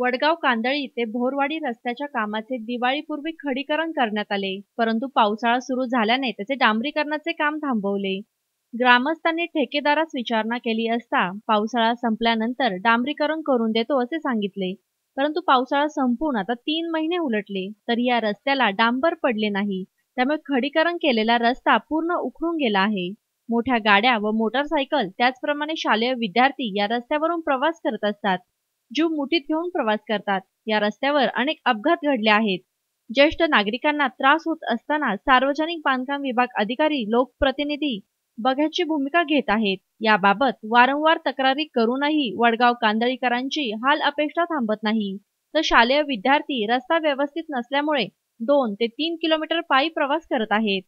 वडगाव कांदळी ते भोरवाडी रस्त्याच्या कामाचे दिवाळीपूर्वी खडीकरण करण्यात आले. परंतु पावसाळा सुरू झाल्याने त्याचे डांबरीकरणाचे काम थांबवले. ग्रामस्थांनी ठेकेदारास विचारणा केली असता पावसाळा संपल्यानंतर डांबरीकरण करून देतो असे सांगितले. परंतु पावसाळा संपून आता तीन महिने उलटले तरी या रस्त्याला डांबर पडले नाही. त्यामुळे खडीकरण केलेला रस्ता पूर्ण उखडून गेला आहे. मोठ्या गाड्या व मोटरसायकल त्याचप्रमाणे शालेय विद्यार्थी या रस्त्यावरून प्रवास करत असतात. जीव मुठीत घेऊन प्रवास करतात. या रस्त्यावर अनेक अपघात घडले आहेत. ज्येष्ठ नागरिकांना त्रास होत असताना सार्वजनिक बांधकाम विभाग अधिकारी लोकप्रतिनिधी बघ्याची भूमिका घेत आहेत. याबाबत वारंवार तक्रारी करूनही वडगाव कांदळीकरांची हाल अपेक्षा थांबत नाही. तर शालेय विद्यार्थी रस्ता व्यवस्थित नसल्यामुळे दोन ते तीन किलोमीटर पायी प्रवास करत आहेत.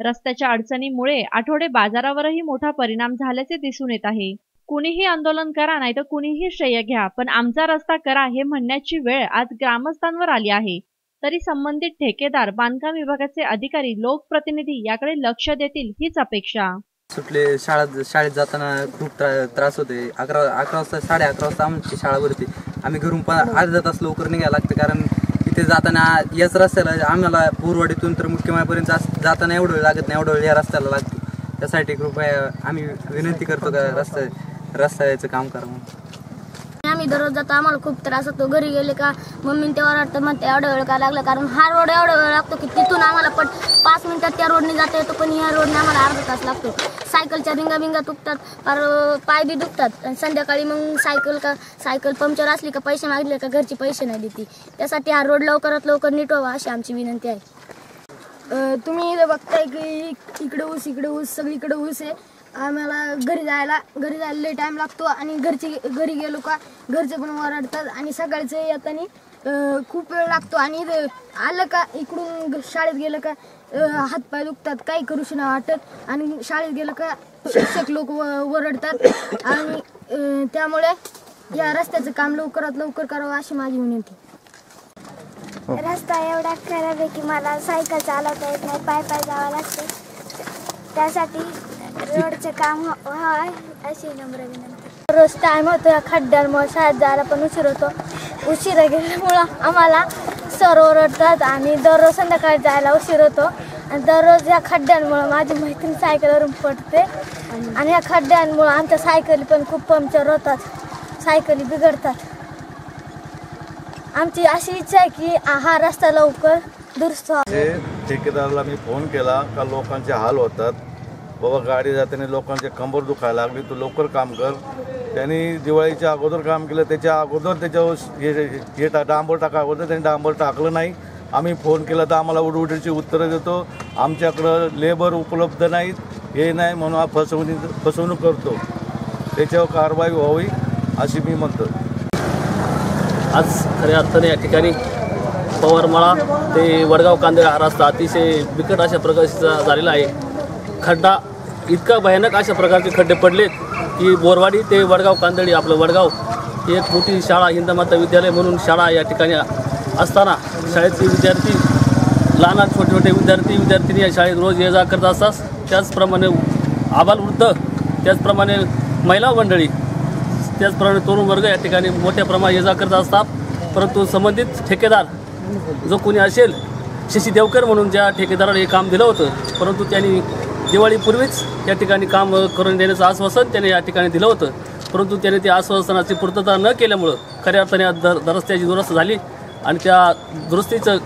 रस्त्याच्या अडचणीमुळे आठवडे बाजारावरही मोठा परिणाम झाल्याचे दिसून येत आहे. कुणीही आंदोलन करा नाही तर कुणीही श्रेय घ्या पण आमचा रस्ता करा हे म्हणण्याची वेळ आज ग्रामस्थांवर आली आहे. तरी संबंधित ठेकेदार बांधकाम विभागाचे अधिकारी लोकप्रतिनिधी याकडे लक्ष देतील हीच अपेक्षा. सुटले शाळा शाळेत जाताना खूप त्रा त्रास होते. अकरा अकरा वाजता साडे अकरा वाजता आमची शाळा भरते. आम्ही घरून पण अर्धा तास लवकर निघायला लागतं कारण तिथे जाताना याच रस्त्याला आम्हाला पूर्वाडीतून तर मुख्यमायापर्यंत जाताना एवढं लागत नाही एवढं या रस्त्याला लागतो. त्यासाठी कृपया आम्ही विनंती करतो का रस्ता रस्त्याचं काम करा म्हणून. आम्ही दररोज जातो आम्हाला खूप त्रास होतो. घरी गेले का मम्मी तेव्हा वाटतं मग एवढा वेळ का लागला? कारण हा रोड एवढा वेळ लागतो की तिथून आम्हाला पण पाच मिनिटात त्या रोडने जाता येतो पण ह्या रोडने आम्हाला अर्धा तास लागतो. सायकलच्या रिंगा बिंगा तुटतात फार पाय बी दुखतात. आणि संध्याकाळी मग सायकल का सायकल पंक्चर असली का पैसे मागले का घरचे पैसे नाही देते. त्यासाठी हा रोड लवकरात लवकर नीट व्हावा अशी आमची विनंती आहे. तुम्ही इथं बघताय की इकडे ऊस इकडे ऊस सगळीकडे ऊस आहे. आम्हाला घरी जायला घरी जायला लई टाईम लागतो आणि घरचे घरी गेलो का घरचे पण ओरडतात आणि सकाळचं येताना खूप वेळ लागतो आणि आलं का इकडून शाळेत गेलं का हातपाय दुखतात काही करूशी नाही वाटत. आणि शाळेत गेलं का शिक्षक लोक ओरडतात. आणि त्यामुळे या रस्त्याचं काम लवकरात लवकर करावं अशी माझी विनंती. रस्ता एवढा खराब आहे की मला सायकल चालवता येत नाही पाय पाय जावं लागते. त्यासाठी रोडचं काम हाय अशी नम्र विनंती. रोज टाईम होतो या खड्ड्यांमुळे शाळेत जायला पण उशीर होतो. उशिरा गेल्यामुळं आम्हाला सर ओरडतात आणि दररोज संध्याकाळी जायला उशीर होतो. आणि दररोज या खड्ड्यांमुळं माझी मैत्रीण सायकलवरून पडते. आणि या खड्ड्यांमुळं आमच्या सायकली पण खूप पंक्चर होतात. सायकली बिघडतात. आमची अशी इच्छा आहे की हा रस्ता लवकर दुरुस्त ठेकेदाराला मी फोन केला का लोकांचे हाल होतात बाबा गाडी जाताना लोकांचे कंबर दुखायला लागली तू लवकर काम कर. त्यांनी दिवाळीच्या अगोदर काम केलं त्याच्या अगोदर त्याच्यावर हे हे टा डांबर टाका अगोदर त्यांनी डांबर टाकलं नाही. आम्ही फोन केला तर आम्हाला उडउडीची उत्तरं देतो. आमच्याकडं लेबर उपलब्ध नाहीत. हे नाही म्हणून फसवणूक फसवणूक करतो. त्याच्यावर कारवाई व्हावी अशी मी म्हणतो. आज खऱ्या अर्थाने या ठिकाणी पवारमाळा ते वडगाव कांदे हा रस्ता अतिशय बिकट अशा प्रकारचा झालेला आहे. खड्डा इतका भयानक अशा प्रकारचे खड्डे पडलेत की बोरवाडी ते वडगाव कांदळी आपलं वडगाव ही एक मोठी शाळा हिंदमाता विद्यालय म्हणून शाळा या ठिकाणी असताना शाळेतले विद्यार्थी लहान छोटे छोटे विद्यार्थी विद्यार्थिनी या शाळेत रोज ये जा करत असतात. त्याचप्रमाणे आबालवृद्ध त्याचप्रमाणे महिला मंडळी त्याचप्रमाणे तरुण वर्ग या ठिकाणी मोठ्या प्रमाणात ये जा करत असतात. परंतु संबंधित ठेकेदार जो कोणी असेल शशी देवकर म्हणून ज्या ठेकेदाराला हे काम दिलं होतं परंतु त्यांनी दिवाळीपूर्वीच या ठिकाणी काम करून देण्याचं आश्वासन त्याने या ठिकाणी दिलं होतं. परंतु त्याने त्या आश्वासनाची पूर्तता न केल्यामुळं खऱ्या अर्थाने दर रस्त्याची दुरुस्त झाली आणि त्या दुरुस्तीचं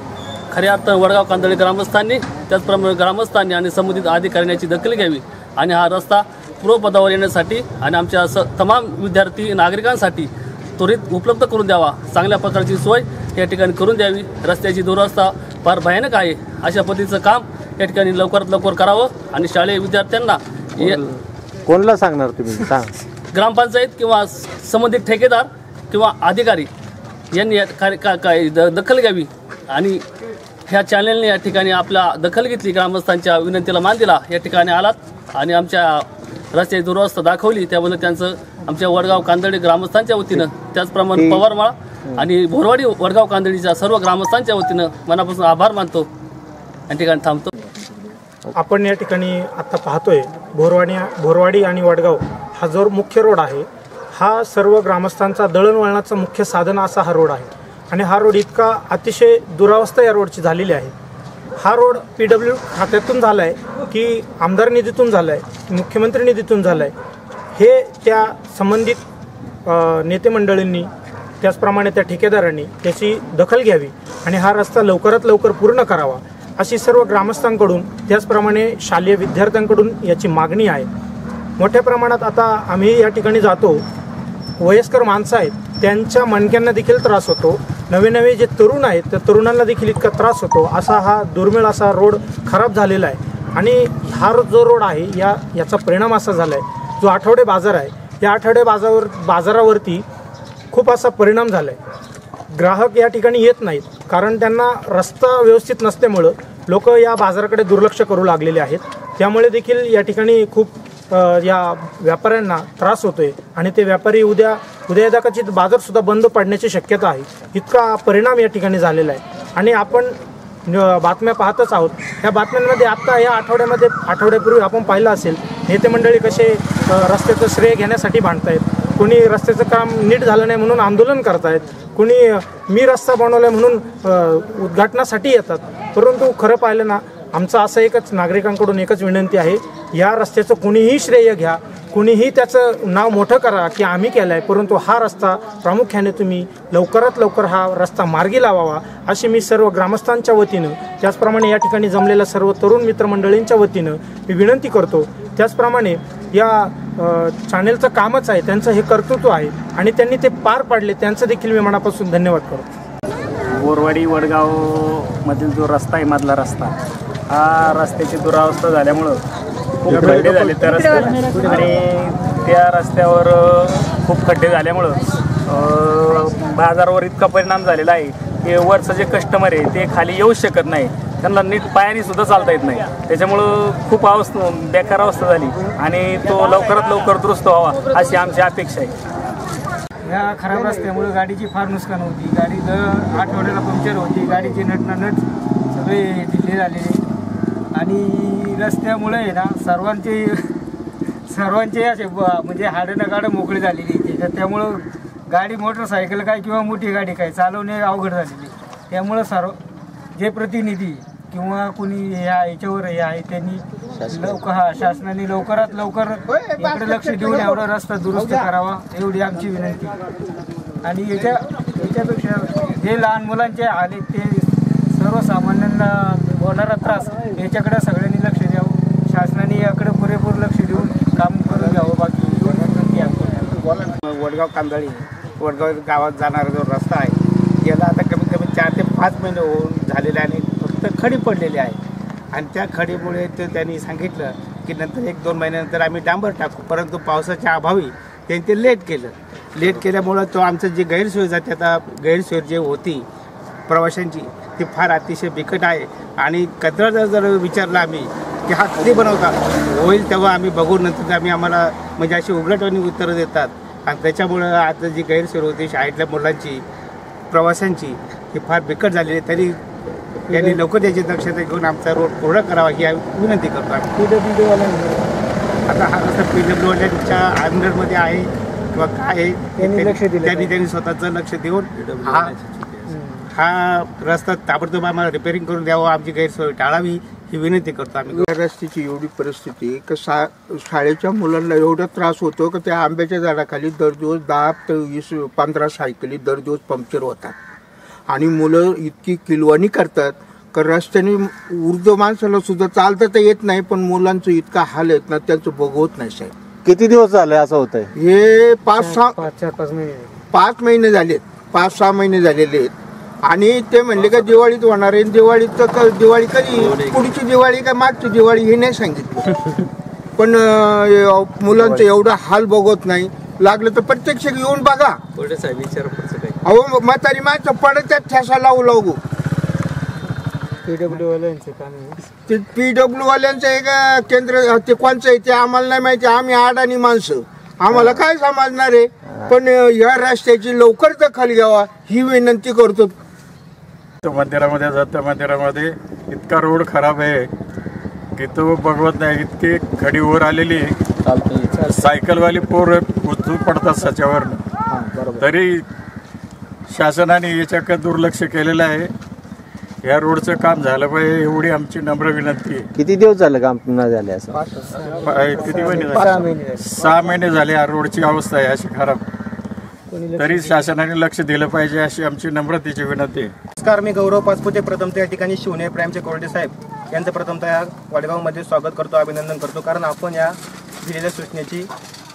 खऱ्या अर्थ वडगाव कांदळी ग्रामस्थांनी त्याचप्रमाणे ग्रामस्थांनी आणि संबंधित अधिकाऱ्यांची दखल घ्यावी आणि हा रस्ता पूर्वपदावर येण्यासाठी आणि आमच्या स तमाम विद्यार्थी नागरिकांसाठी त्वरित उपलब्ध करून द्यावा चांगल्या प्रकारची सोय या ठिकाणी करून द्यावी. रस्त्याची दुरवस्था फार भयानक आहे. अशा पद्धतीचं काम या ठिकाणी लवकरात लवकर करावं आणि शालेय विद्यार्थ्यांना कोणला सांगणार तुम्ही? सांग. ग्रामपंचायत किंवा संबंधित ठेकेदार किंवा अधिकारी यांनी काय दखल घ्यावी आणि ह्या चॅनलने या ठिकाणी आपला दखल घेतली. ग्रामस्थांच्या विनंतीला मान दिला. या ठिकाणी आलात आणि आमच्या रस्त्याची दुरवस्था दाखवली. त्याबद्दल त्यांचं आमच्या वडगाव कांदळी ग्रामस्थांच्या वतीनं त्याचप्रमाणे पवारमाळा आणि भोरवाडी वडगाव कांदळीच्या सर्व ग्रामस्थांच्या वतीनं मनापासून आभार मानतो. या ठिकाणी थांबतो. आपण या ठिकाणी आत्ता पाहतोय भोरवाडी भोरवाडी आणि वडगाव हा जो मुख्य रोड आहे हा सर्व ग्रामस्थांचा दळणवळणाचा मुख्य साधन असा हा रोड आहे. आणि हा रोड इतका अतिशय दुरावस्था या रोडची झालेली आहे. हा रोड पी डब्ल्यू खात्यातून झाला आहे की आमदार निधीतून झाला आहे मुख्यमंत्री निधीतून झाला आहे हे त्या संबंधित नेतेमंडळींनी त्याचप्रमाणे त्या ठेकेदारांनी त्याची दखल घ्यावी आणि हा रस्ता लवकरात लवकर पूर्ण करावा. अशी सर्व ग्रामस्थांकडून त्याचप्रमाणे शालेय विद्यार्थ्यांकडून याची मागणी आहे. मोठ्या प्रमाणात आता आम्ही या ठिकाणी जातो. वयस्कर माणसं आहेत त्यांच्या मणक्यांना देखील त्रास होतो. नवे नवे जे तरुण आहेत त्या तरुणांना देखील इतका त्रास होतो. असा हा दुर्मिळ असा रोड खराब झालेला आहे. आणि हा जो रोड आहे या याचा परिणाम असा झाला आहे जो आठवडे बाजार आहे या आठवडे बाजारावर बाजारावरती खूप असा परिणाम झाला आहे ग्राहक या ठिकाणी येत नाहीत. कारण त्यांना रस्ता व्यवस्थित नसल्यामुळं लोक या बाजाराकडे दुर्लक्ष करू लागलेले आहेत. त्यामुळे देखील या ठिकाणी खूप या व्यापाऱ्यांना त्रास होतोय आणि ते व्यापारी उद्या उद्या यदा कदाचित बाजारसुद्धा बंद पडण्याची शक्यता आहे. इतका परिणाम या ठिकाणी झालेला आहे. आणि आपण बातम्या पाहतच आहोत. या बातम्यांमध्ये आत्ता या आठवड्यामध्ये आठवड्यापूर्वी आपण पाहिलं असेल नेते मंडळी कसे रस्त्याचं श्रेय घेण्यासाठी भांडतायत. कुणी रस्त्याचं काम नीट झालं नाही म्हणून आंदोलन करतायत कुणी मी रस्ता बनवला म्हणून उद्घाटनासाठी येतात. परंतु खरं पाहिलं ना आमचं असं एकच नागरिकांकडून एकच विनंती आहे या रस्त्याचं कुणीही श्रेय घ्या कुणीही त्याचं नाव मोठं करा की आम्ही केलं आहे परंतु हा रस्ता प्रामुख्याने तुम्ही लवकरात लवकर हा रस्ता मार्गी लावावा अशी मी सर्व ग्रामस्थांच्या वतीनं त्याचप्रमाणे या ठिकाणी जमलेल्या सर्व तरुण मित्रमंडळींच्या वतीनं मी विनंती करतो. त्याचप्रमाणे या चॅनेलचं कामच आहे. त्यांचं हे कर्तृत्व आहे. आणि त्यांनी ते पार पाडले. त्यांचं देखील मी मनापासून धन्यवाद करतो. बोरवाडी वडगाव मधील जो रस्ता आहे मधला रस्ता हा रस्त्याची दुरावस्था झाल्यामुळं खूप खड्डे झाले त्या रस्त्यात आणि त्या रस्त्यावर खूप खड्डे झाल्यामुळं अ, बाजारावर इतका परिणाम झालेला आहे की वरचं जे कस्टमर आहे ते खाली येऊ शकत नाही. त्यांना नीट पायाने सुद्धा चालता येत नाही. त्याच्यामुळं खूप अवस्था बेकार अवस्था झाली. आणि तो लवकरात लवकर दुरुस्त व्हावा अशी आमची अपेक्षा आहे. या खराब रस्त्यामुळे गाडीची फार नुकसान होती. गाडी दर आठवड्याला पंक्चर होती. गाडीची नटना सगळे दिल्ली झालेले आणि रस्त्यामुळे आहे ना सर्वांचे सर्वांचे असे म्हणजे हाडं गाडं मोकळी झालेली इथे तर त्यामुळं गाडी मोटरसायकल काय किंवा मोठी गाडी काय चालवणे अवघड झालेली. त्यामुळं सर्व जे प्रतिनिधी किंवा कुणी ह्या याच्यावर हे आहे त्यांनी लवकर हा शासनाने लवकरात लवकर इकडे लक्ष देऊन एवढा रस्ता दुरुस्त करावा एवढी आमची विनंती. आणि याच्या याच्यापेक्षा जे लहान मुलांचे आले ते सर्वसामान्यांना होणारा त्रास याच्याकडे सगळ्यांनी लक्ष द्यावं. शासनाने याकडे पुरेपूर लक्ष देऊन काम करून घ्यावं बाकी एवढी विनंती आहे आमची. वडगाव कांदळी वडगाव गावात जाणारा जो रस्ता आहे याला आता कमीत कमी चार ते पाच महिने होऊन झालेले आणि फक्त खडी पडलेली आहे आणि त्या खडीमुळे ते त्यांनी सांगितलं की नंतर एक दोन महिन्यानंतर आम्ही डांबर टाकू. परंतु पावसाच्या अभावी त्यांनी ते लेट केलं. लेट केल्यामुळं तो आमचं जे गैरसोय जाते आता गैरसोय जे होती प्रवाशांची ती फार अतिशय बिकट आहे. आणि कचरा जर विचारला आम्ही की हा कधी बनवता? होईल तेव्हा आम्ही बघू नंतर आम्ही आम्हाला म्हणजे अशी उघडटवाणी उत्तरं देतात. आणि त्याच्यामुळं आता जी गैरसोय होती शाळेतल्या मुलांची प्रवाशांची ही फार बिकट झालेली आहे. तरी यांनी लवकर याची दक्षता घेऊन आमचा रोड पूर्ण करावा ही आम्ही विनंती करतो आम्ही. आता हा रस्ता पी डब्ल्यू वाल्यांच्या अंडरमध्ये आहे किंवा काय आहे त्यांनी लक्ष दिलं त्यांनी त्यांनी स्वतःचं लक्ष देऊन हा हा रस्ता ताबडतोब आम्हाला रिपेअरिंग करून द्यावं आमची गैरसोय टाळावी ही विनंती करतो आम्ही. रस्त्याची एवढी परिस्थिती की शा शाळेच्या मुलांना एवढा त्रास होतो की त्या आंब्याच्या झाडाखाली दर दिवस दहा ते वीस पंधरा सायकली दर दिवस पंक्चर होतात. आणि मुलं इतकी किलवाणी करतात का रस्त्याने वृद्ध माणसाला सुद्धा चालता तर येत नाही पण मुलांचं इतका हाल आहेत ना त्यांचं बघवत नाही साहेब. किती दिवस झाले असं होतंय? हे पाच सहा पाच चार पाच महिने पाच महिने झालेत. पाच सहा महिने झालेले आहेत. आणि ते म्हणले का दिवाळीत होणार आहे. दिवाळीत तर क- दिवाळी कधी? पुढची दिवाळी का मागची दिवाळी हे नाही सांगितलं. पण अं, मुलांचं एवढा हाल बघत नाही. लागलं तर प्रत्यक्ष येऊन बघा. पुढे साहेब विचार अहो म्हातारी माणसं पडत त्यात ठेसा लावू लागू पी डब्ल्यू वाल्यांचं काम आहे. ते पी डब्ल्यू वाल्यांचं एक अं, केंद्र ते कोणचं आहे ते आम्हाला नाही माहिती. आम्ही अडाणी माणसं. आम्हाला काय समजणार आहे? पण अं, या रस्त्याची लवकर दखल घ्यावा ही विनंती करतो. मंदिरामध्ये जातं मंदिरामध्ये इतका रोड खराब आहे की तो बघवत नाही. इतकी खडी वर आलेली आहे. चालतंय. सायकलवाली पोर उचलून पडतात त्याच्यावर तरी शासनाने याच्याकडे दुर्लक्ष केलेलं आहे. या रोडचं काम झालं पाहिजे एवढी आमची नम्र विनंती आहे. किती दिवस झालं काम न झाले असं? किती महिने सहा महिने झाले. झाले. सहा महिने झाले या रोडची अवस्था आहे अशी खराब. तरी शासनाने लक्ष दिलं पाहिजे अशी आमची नम्रतेची विनंती आहे. नमस्कार मी गौरव पाचपुते प्रथमतः या ठिकाणी शिवने प्राईमचे कोरडे साहेब यांचं प्रथमतः या वडगावमध्ये स्वागत करतो अभिनंदन करतो. कारण आपण या दिलेल्या सूचनेची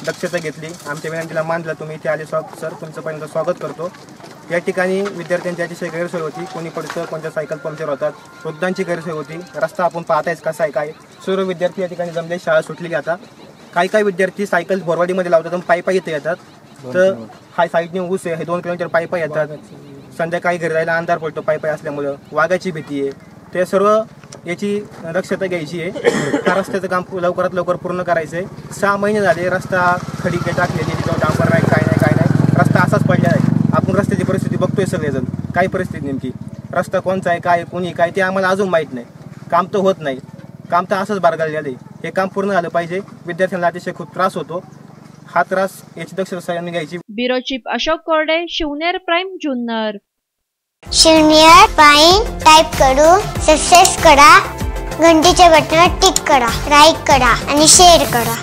दक्षता घेतली. आमच्या विनंतीला मान दिला. तुम्ही इथे आले सर तुमचं पहिल्यांदा स्वागत करतो. या ठिकाणी विद्यार्थ्यांची अतिशय गैरसोय होती. कोणी पडतं कोणत्या सायकल पंक्चर होतात वृद्धांची गैरसोय होती. रस्ता आपण पाहतायच कसा आहे काय सर्व विद्यार्थी या ठिकाणी जमले शाळा सुटली आता. काही काही विद्यार्थी सायकल बोरवाडीमध्ये लावतात आणि पायी पायी इथे येतात. तर हा साईडने ऊस आहे हे दोन किलोमीटर पायी पायी येतात. संध्याकाळी घरी जायला अंधार पडतो पायी पायी असल्यामुळं. वाघाची भीती आहे. ते सर्व याची दक्षता घ्यायची आहे. त्या रस्त्याचं काम लवकरात लवकर पूर्ण करायचं आहे सहा महिने झाले रस्ता खडी टाकलेली डांबर नाही काय नाही काय नाही रस्ता असाच पडलेला आहे आपण रस्त्याची परिस्थिती बघतोय सगळेजण. काय परिस्थिती नेमकी? रस्ता कोणचा आहे काय कोणी काय ते आम्हाला अजून माहीत नाही. काम तर होत नाही. काम तर असंच बारगाळलेलं आहे हे काम पूर्ण झालं पाहिजे. विद्यार्थ्यांना अतिशय खूप त्रास होतो. हा त्रास याची दक्षता सगळ्यांनी घ्यायची. Bureau chief Ashok Korde Shivner prime Junnar. शून्य पाईन टाईप करून सक्सेस करा घंटीच्या बटनावर टिक करा लाईक करा आणि शेअर करा.